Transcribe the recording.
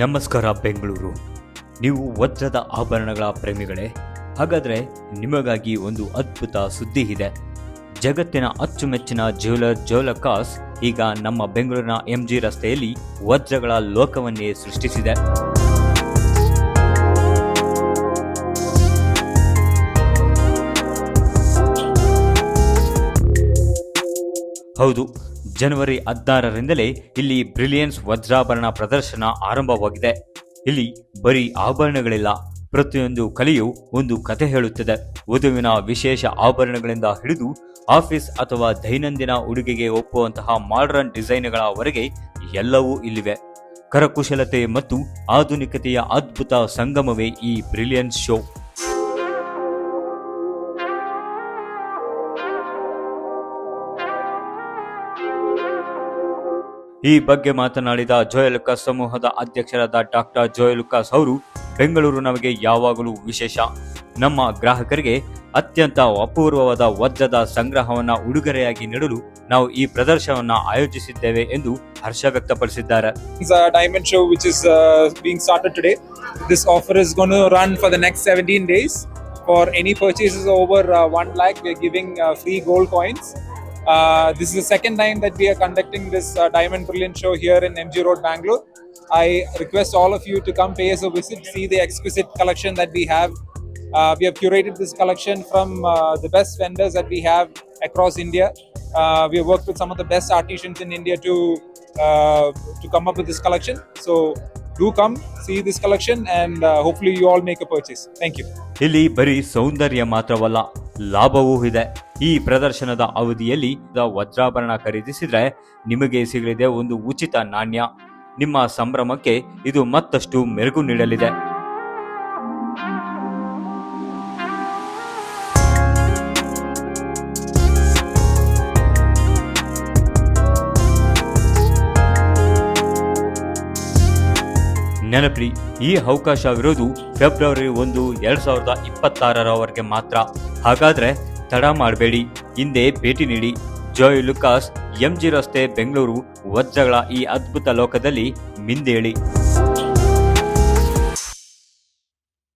ನಮಸ್ಕಾರ ಬೆಂಗಳೂರು. ನೀವು ವಜ್ರದ ಆಭರಣಗಳ ಪ್ರೇಮಿಗಳೇ, ಹಾಗಾದರೆ ನಿಮಗಾಗಿ ಒಂದು ಅದ್ಭುತ ಸುದ್ದಿ ಇದೆ. ಜಗತ್ತಿನ ಅಚ್ಚುಮೆಚ್ಚಿನ ಜ್ಯುವೆಲರ್ ಜೋಲಕಾಸ್ ಈಗ ನಮ್ಮ ಬೆಂಗಳೂರಿನ ಎಂಜಿ ರಸ್ತೆಯಲ್ಲಿ ವಜ್ರಗಳ ಲೋಕವನ್ನೇ ಸೃಷ್ಟಿಸಿದೆ. ಹೌದು, ಜನವರಿ ಹದಿನಾರರಿಂದಲೇ ಇಲ್ಲಿ ಬ್ರಿಲಿಯನ್ಸ್ ವಜ್ರಾಭರಣ ಪ್ರದರ್ಶನ ಆರಂಭವಾಗಿದೆ. ಇಲ್ಲಿ ಬರೀ ಆಭರಣಗಳಿಲ್ಲ, ಪ್ರತಿಯೊಂದು ಕಲೆಯು ಒಂದು ಕತೆ ಹೇಳುತ್ತದೆ. ವಧುವಿನ ವಿಶೇಷ ಆಭರಣಗಳಿಂದ ಹಿಡಿದು ಆಫೀಸ್ ಅಥವಾ ದೈನಂದಿನ ಉಡುಗೆಗೆ ಒಪ್ಪುವಂತಹ ಮಾಡರ್ನ್ ಡಿಸೈನ್ಗಳವರೆಗೆ ಎಲ್ಲವೂ ಇಲ್ಲಿವೆ. ಕರಕುಶಲತೆ ಮತ್ತು ಆಧುನಿಕತೆಯ ಅದ್ಭುತ ಸಂಗಮವೇ ಈ ಬ್ರಿಲಿಯನ್ಸ್ ಶೋ. ಈ ಬಗ್ಗೆ ಮಾತನಾಡಿದ ಜೋಯಲುಕಾಸ್ ಸಮೂಹದ ಅಧ್ಯಕ್ಷರಾದ ಡಾಕ್ಟರ್ ಜೋಯಲುಕಾಸ್ ಅವರು ಬೆಂಗಳೂರು ನಮಗೆ ಯಾವಾಗಲೂ ವಿಶೇಷ ನಮ್ಮ ಗ್ರಾಹಕರಿಗೆ ಅತ್ಯಂತ ಅಪೂರ್ವವಾದ ವಜ್ರದ ಸಂಗ್ರಹವನ್ನು ಉಡುಗೊರೆಯಾಗಿ ನೀಡಲು ನಾವು ಈ ಪ್ರದರ್ಶನವನ್ನ ಆಯೋಜಿಸಿದ್ದೇವೆ ಎಂದು ಹರ್ಷ ವ್ಯಕ್ತಪಡಿಸಿದ್ದಾರೆ diamond show which is uh, being started today. This offer is going to run for the next 17 days. For any purchases over uh, 1 lakh, we're giving uh, free gold coins. Uh, this is the second time that we are conducting this uh, Diamond Brilliant show here in MG Road, Bangalore. I request all of you to come pay us a visit, see the exquisite collection that we have. Uh, we have curated this collection from uh, the best vendors that we have across India. Uh, we have worked with some of the best artisans in India to uh, to come up with this collection. So do come, see this collection, and uh, hopefully you all make a purchase. Thank you. ಇಲ್ಲಿ ಬರೀ ಸೌಂದರ್ಯ ಮಾತ್ರವಲ್ಲ ಲಾಭವೂ ಇದೆ ಈ ಪ್ರದರ್ಶನದ ಅವಧಿಯಲ್ಲಿ ವಜ್ರಾಭರಣ ಖರೀದಿಸಿದ್ರೆ ನಿಮಗೆ ಸಿಗಲಿದೆ ಒಂದು ಉಚಿತ ನಾಣ್ಯ. ನಿಮ್ಮ ಸಂಭ್ರಮಕ್ಕೆ ಇದು ಮತ್ತಷ್ಟು ಮೆರುಗು ನೀಡಲಿದೆ. ನೆನಪ್ರಿ ಈ ಅವಕಾಶವಿರೋದು ಫೆಬ್ರವರಿ ಒಂದು, ಎರಡ್ ಸಾವಿರದ ಇಪ್ಪತ್ತಾರರವರೆಗೆ ಮಾತ್ರ. ಹಾಗಾದ್ರೆ ತಡ ಮಾಡಬೇಡಿ. ಹಿಂದೆ ಭೇಟಿ ನೀಡಿ. ಜೋಯ್ ಲುಕಾಸ್, ಎಂಜಿ ರಸ್ತೆ, ಬೆಂಗಳೂರು, ವಜ್ರಗಳ ಈ ಅದ್ಭುತ ಲೋಕದಲ್ಲಿ ಮಿಂದೇಳಿ.